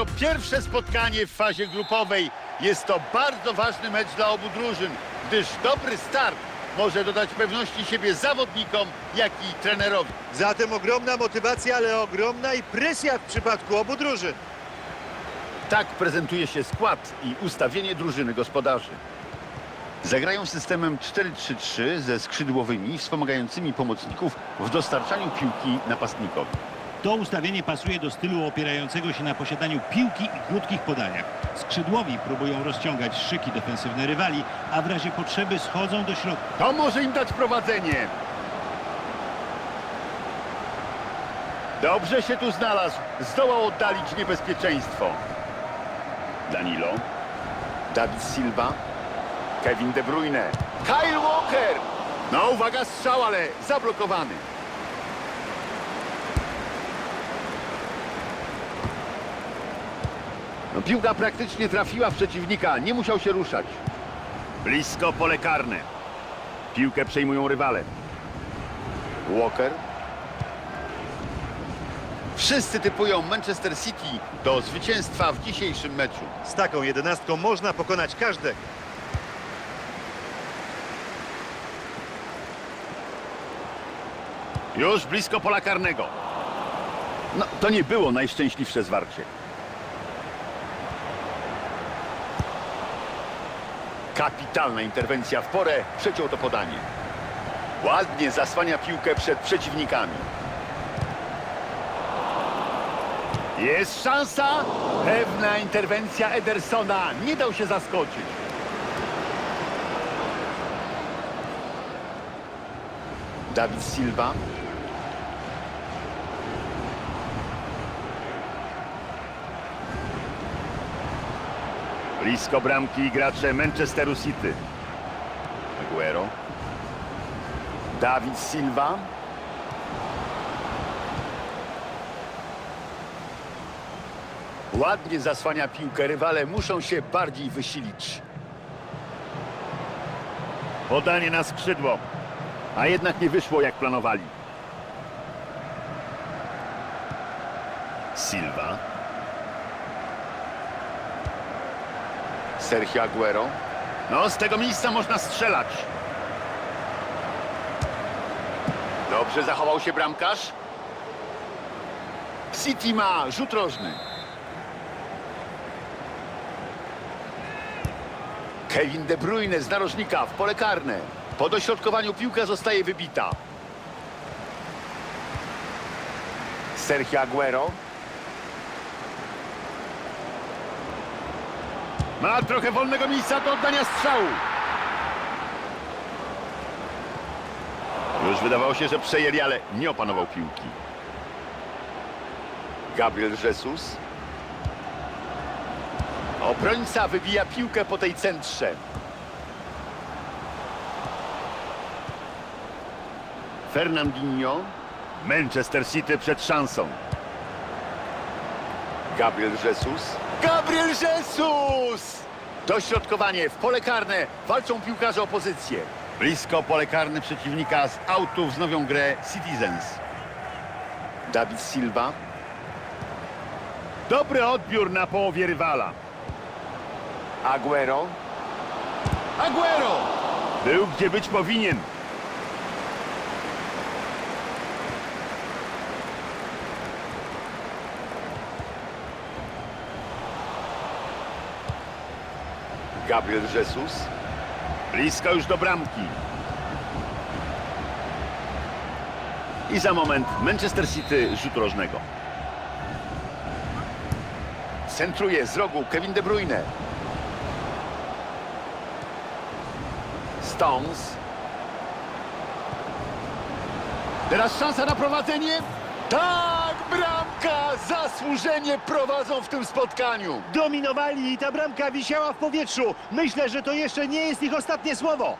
dopiero pierwsze spotkanie w fazie grupowej. Jest to bardzo ważny mecz dla obu drużyn, gdyż dobry start może dodać pewności siebie zawodnikom, jak i trenerowi. Zatem ogromna motywacja, ale ogromna i presja w przypadku obu drużyn. Tak prezentuje się skład i ustawienie drużyny gospodarzy. Zagrają systemem 4-3-3 ze skrzydłowymi wspomagającymi pomocników w dostarczaniu piłki napastnikowi. To ustawienie pasuje do stylu opierającego się na posiadaniu piłki i krótkich podaniach. Skrzydłowi próbują rozciągać szyki defensywne rywali, a w razie potrzeby schodzą do środka. To może im dać prowadzenie. Dobrze się tu znalazł. Zdołał oddalić niebezpieczeństwo. Danilo. Dawid Silva. Kevin De Bruyne. Kyle Walker. No uwaga, strzał, ale zablokowany. Piłka praktycznie trafiła w przeciwnika. Nie musiał się ruszać. Blisko pole karne. Piłkę przejmują rywale. Walker. Wszyscy typują Manchester City do zwycięstwa w dzisiejszym meczu. Z taką jedenastką można pokonać każdego. Już blisko pola karnego. No, to nie było najszczęśliwsze zwarcie. Kapitalna interwencja w porę przeciął to podanie. Ładnie zasłania piłkę przed przeciwnikami. Jest szansa. Pewna interwencja Edersona. Nie dał się zaskoczyć. Dawid Silva. Blisko bramki gracze Manchesteru City. Aguero. Dawid Silva. Ładnie zasłania piłkę. Rywale muszą się bardziej wysilić. Podanie na skrzydło. A jednak nie wyszło jak planowali. Silva. Sergio Aguero. No, z tego miejsca można strzelać. Dobrze zachował się bramkarz. City ma rzut rożny. Kevin De Bruyne z narożnika w pole karne. Po dośrodkowaniu piłka zostaje wybita. Sergio Aguero. Ma trochę wolnego miejsca do oddania strzału. Już wydawało się, że przejęli, ale nie opanował piłki. Gabriel Jesus. Obrońca wybija piłkę po tej centrze. Fernandinho. Manchester City przed szansą. Gabriel Jesus. Gabriel Jesus! Dośrodkowanie w pole karne. Walczą piłkarze o pozycję. Blisko pole karne przeciwnika z autu wznowią grę Citizens. Dawid Silva. Dobry odbiór na połowie rywala. Aguero. Aguero! Był gdzie być powinien. Gabriel Jesus. Blisko już do bramki. I za moment Manchester City rzut rożnego. Centruje z rogu Kevin De Bruyne. Stones. Teraz szansa na prowadzenie. Tak, bramka! Zasłużenie prowadzą w tym spotkaniu. Dominowali i ta bramka wisiała w powietrzu. Myślę, że to jeszcze nie jest ich ostatnie słowo.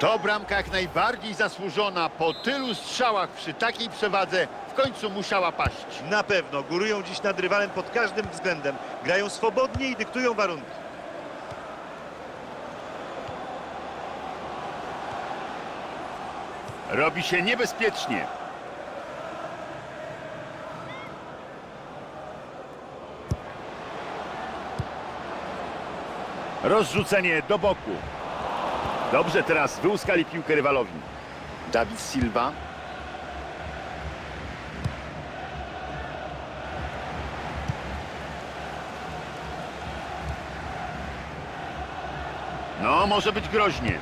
To bramka jak najbardziej zasłużona. Po tylu strzałach przy takiej przewadze w końcu musiała paść. Na pewno górują dziś nad rywalem pod każdym względem. Grają swobodnie i dyktują warunki. Robi się niebezpiecznie. Rozrzucenie do boku. Dobrze teraz wyłuskali piłkę rywalowi. David Silva. No, może być groźnie.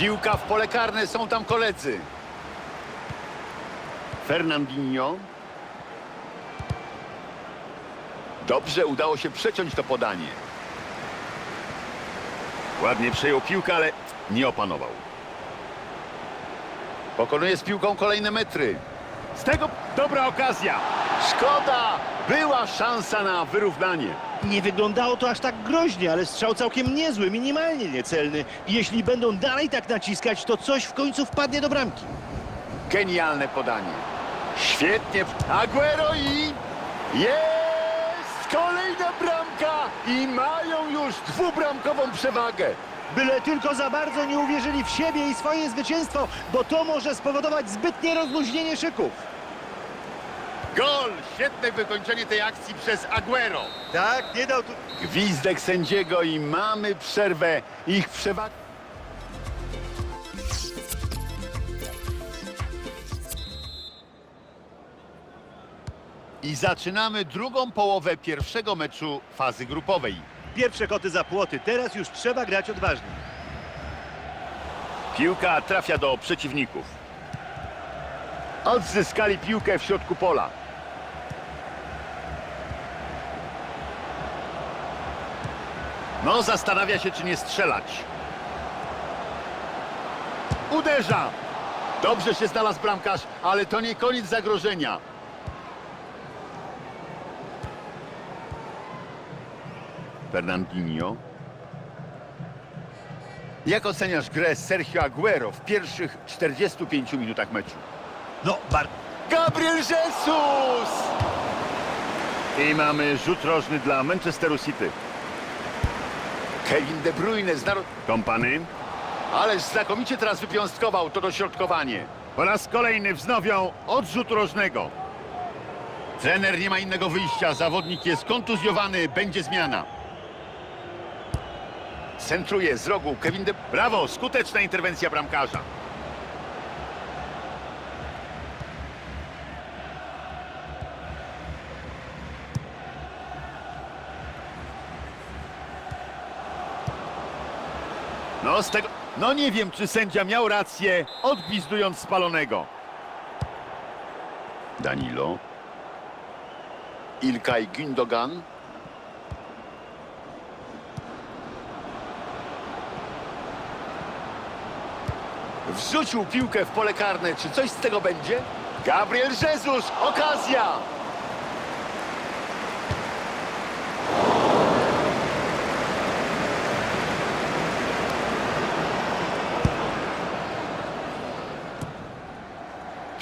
Piłka w pole karne, są tam koledzy. Fernandinho. Dobrze udało się przeciąć to podanie. Ładnie przejął piłkę, ale nie opanował. Pokonuje z piłką kolejne metry. Z tego dobra okazja. Szkoda! Była szansa na wyrównanie. Nie wyglądało to aż tak groźnie, ale strzał całkiem niezły, minimalnie niecelny. I jeśli będą dalej tak naciskać, to coś w końcu wpadnie do bramki. Genialne podanie. Świetnie. Aguero i... Jest! Kolejna bramka! I mają już dwubramkową przewagę. Byle tylko za bardzo nie uwierzyli w siebie i swoje zwycięstwo, bo to może spowodować zbytnie rozluźnienie szyków. Gol! Świetne wykończenie tej akcji przez Aguero. Tak, nie dał tu... Gwizdek sędziego i mamy przerwę. Ich przewaga... I zaczynamy drugą połowę pierwszego meczu fazy grupowej. Pierwsze koty za płoty, teraz już trzeba grać odważnie. Piłka trafia do przeciwników. Odzyskali piłkę w środku pola. No, zastanawia się, czy nie strzelać. Uderza! Dobrze się znalazł bramkarz, ale to nie koniec zagrożenia. Fernandinho. Jak oceniasz grę Sergio Aguero w pierwszych 45 minutach meczu? No, bar... Gabriel Jesus! I mamy rzut rożny dla Manchesteru City. Kevin De Bruyne z narod... Kompany. Ależ znakomicie teraz wypiąstkował to dośrodkowanie. Po raz kolejny wznowią odrzut rożnego. Trener nie ma innego wyjścia. Zawodnik jest kontuzjowany. Będzie zmiana. Centruje z rogu Kevin De... Brawo! Skuteczna interwencja bramkarza. No z tego... No nie wiem, czy sędzia miał rację, odgwizdując spalonego. Danilo. Ilkay Gündogan. Wrzucił piłkę w pole karne. Czy coś z tego będzie? Gabriel Jesus! Okazja!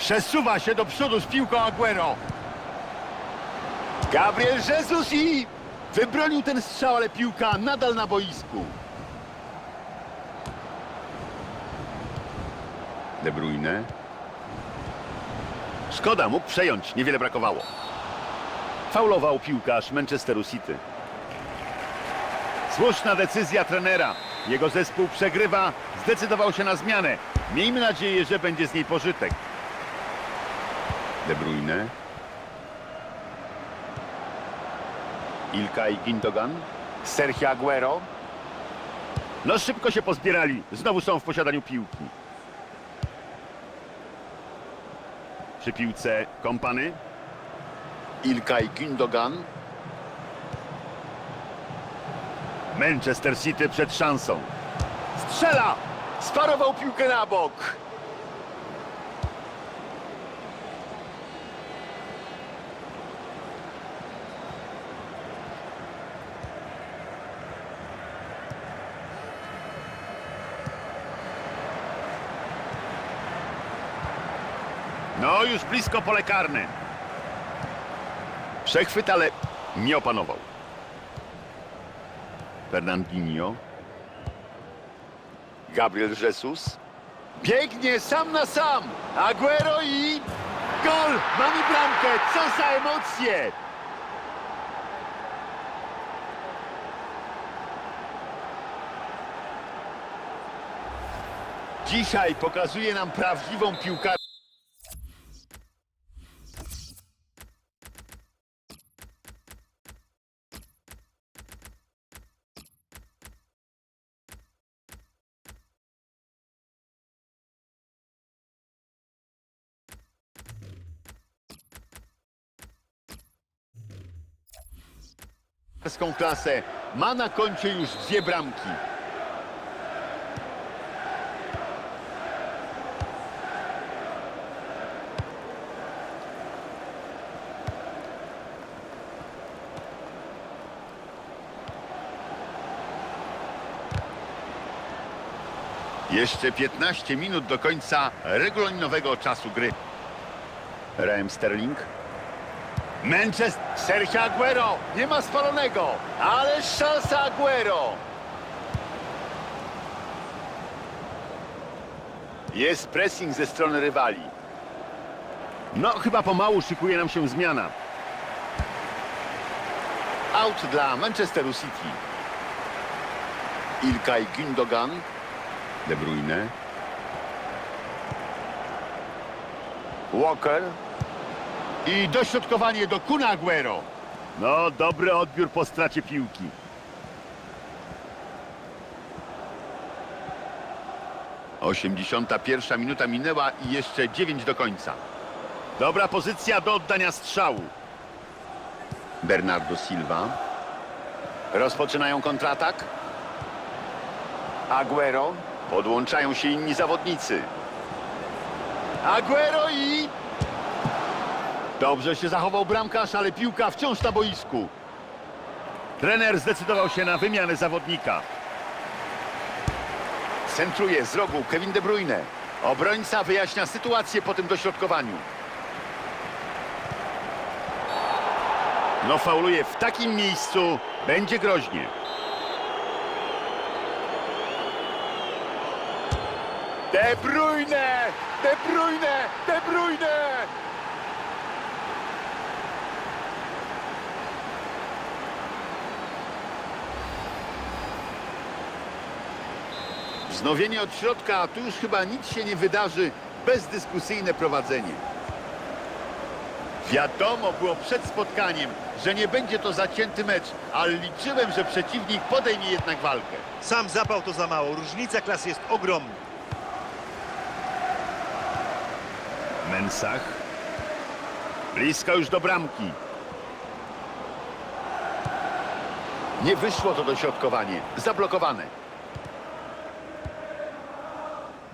Przesuwa się do przodu z piłką Aguero. Gabriel Jesus i wybronił ten strzał, ale piłka nadal na boisku. De Bruyne. Szkoda, mógł przejąć, niewiele brakowało. Faulował piłkarz Manchesteru City. Słuszna decyzja trenera. Jego zespół przegrywa, zdecydował się na zmianę. Miejmy nadzieję, że będzie z niej pożytek. De Bruyne. Ilkay Gindogan. Sergio Aguero. No szybko się pozbierali. Znowu są w posiadaniu piłki. Przy piłce kompany. Ilkay Gindogan. Manchester City przed szansą. Strzela! Sparował piłkę na bok. No, już blisko pole karne. Przechwyt, ale nie opanował. Fernandinho. Gabriel Jesus. Biegnie sam na sam. Aguero i... Gol! Mamy bramkę! Co za emocje! Dzisiaj pokazuje nam prawdziwą piłkarkę. Piłkę. klasę. Ma na koncie już dwie bramki. Jeszcze 15 minut do końca regulaminowego czasu gry. Raheem Sterling. Manchester, Sergio Aguero, nie ma spalonego, ale szansa Aguero. Jest pressing ze strony rywali. No, chyba pomału szykuje nam się zmiana. Out dla Manchesteru City. Ilkay Gündogan. De Bruyne. Walker. I dośrodkowanie do Kuna Aguero. No, dobry odbiór po stracie piłki. Osiemdziesiąta pierwsza minuta minęła i jeszcze dziewięć do końca. Dobra pozycja do oddania strzału. Bernardo Silva. Rozpoczynają kontratak. Aguero. Podłączają się inni zawodnicy. Aguero i... Dobrze się zachował bramkarz, ale piłka wciąż na boisku. Trener zdecydował się na wymianę zawodnika. Centruje z rogu Kevin De Bruyne. Obrońca wyjaśnia sytuację po tym dośrodkowaniu. No fauluje w takim miejscu, będzie groźnie. De Bruyne! De Bruyne! De Bruyne! Wznowienie od środka, a tu już chyba nic się nie wydarzy. Bezdyskusyjne prowadzenie. Wiadomo było przed spotkaniem, że nie będzie to zacięty mecz, ale liczyłem, że przeciwnik podejmie jednak walkę. Sam zapał to za mało. Różnica klas jest ogromna. Mensach. Blisko już do bramki. Nie wyszło to dośrodkowanie. Zablokowane.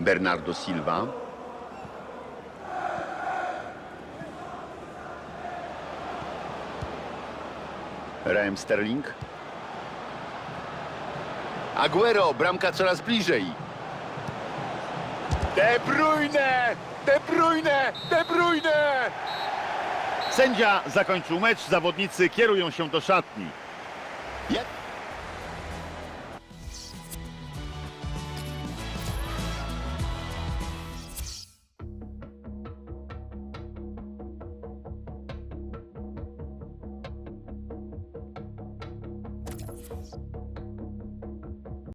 Bernardo Silva. Raheem Sterling. Aguero, bramka coraz bliżej. De Bruyne! De Bruyne! De Bruyne! Sędzia zakończył mecz, zawodnicy kierują się do szatni.